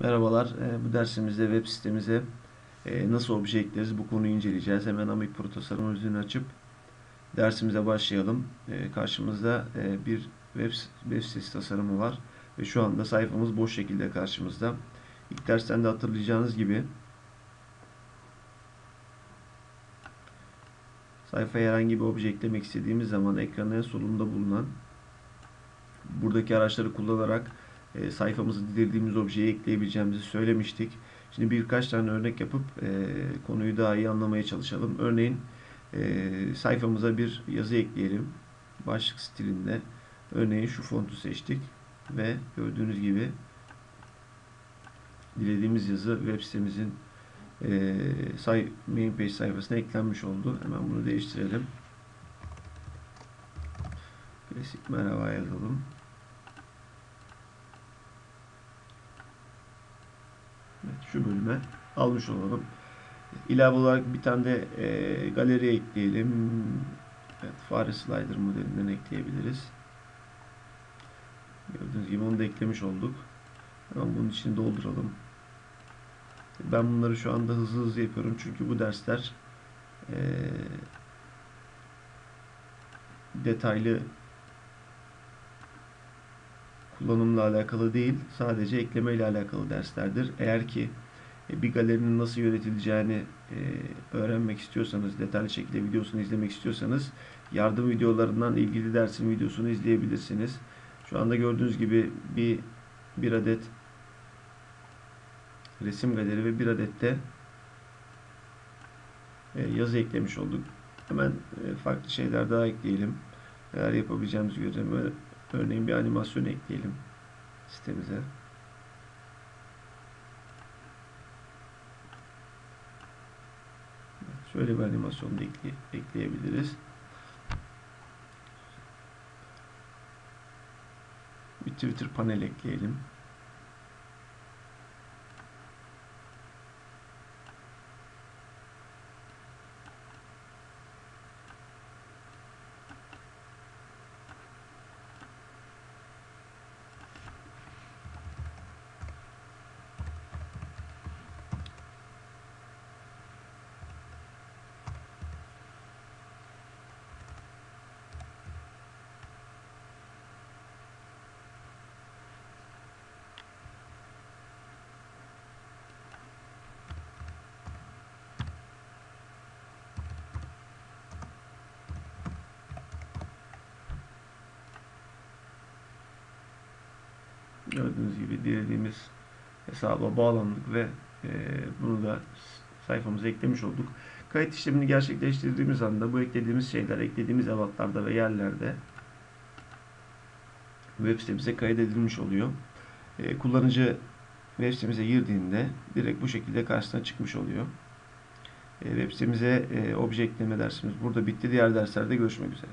Merhabalar, e, bu dersimizde web sitemize e, nasıl obje ekleriz bu konuyu inceleyeceğiz. Hemen Amic Pro tasarım özünü açıp dersimize başlayalım. E, karşımızda bir web, web sitesi tasarımı var ve şu anda sayfamız boş şekilde karşımızda. İlk dersten de hatırlayacağınız gibi sayfaya herhangi bir obje eklemek istediğimiz zaman ekranın en solunda bulunan buradaki araçları kullanarak e, sayfamızı dilediğimiz objeyi ekleyebileceğimizi söylemiştik. Şimdi birkaç tane örnek yapıp e, konuyu daha iyi anlamaya çalışalım. Örneğin e, sayfamıza bir yazı ekleyelim. Başlık stilinde. Örneğin şu fontu seçtik ve gördüğünüz gibi dilediğimiz yazı web sitemizin e, say, main page sayfasına eklenmiş oldu. Hemen bunu değiştirelim. Klasik merhaba yazalım. Şu bölüme almış olalım. İlave olarak bir tane de e, galeri ekleyelim. Evet, fare slider modelinden ekleyebiliriz. Gördüğünüz gibi onu da eklemiş olduk. Hemen bunun içini dolduralım. Ben bunları şu anda hızlı hızlı yapıyorum. Çünkü bu dersler e, detaylı kullanımla alakalı değil, sadece ekleme ile alakalı derslerdir. Eğer ki e, bir galerinin nasıl yönetileceğini e, öğrenmek istiyorsanız, detaylı şekilde videosunu izlemek istiyorsanız yardım videolarından ilgili dersin videosunu izleyebilirsiniz. Şu anda gördüğünüz gibi bir bir adet resim galeri ve bir adet de e, yazı eklemiş olduk. Hemen farklı şeyler daha ekleyelim. Eğer yapabileceğimiz gözleme Örneğin bir animasyon ekleyelim sitemize. Şöyle bir animasyon da ekle ekleyebiliriz. Bir Twitter panel ekleyelim. Gördüğünüz gibi dilediğimiz hesaba bağlandık ve e, bunu da sayfamıza eklemiş olduk. Kayıt işlemini gerçekleştirdiğimiz anda bu eklediğimiz şeyler eklediğimiz ebatlarda ve yerlerde web sitemize kaydedilmiş oluyor. E, kullanıcı web sitemize girdiğinde direkt bu şekilde karşısına çıkmış oluyor. E, web sitemize e, obje ekleme dersimiz burada bitti. Diğer derslerde görüşmek üzere.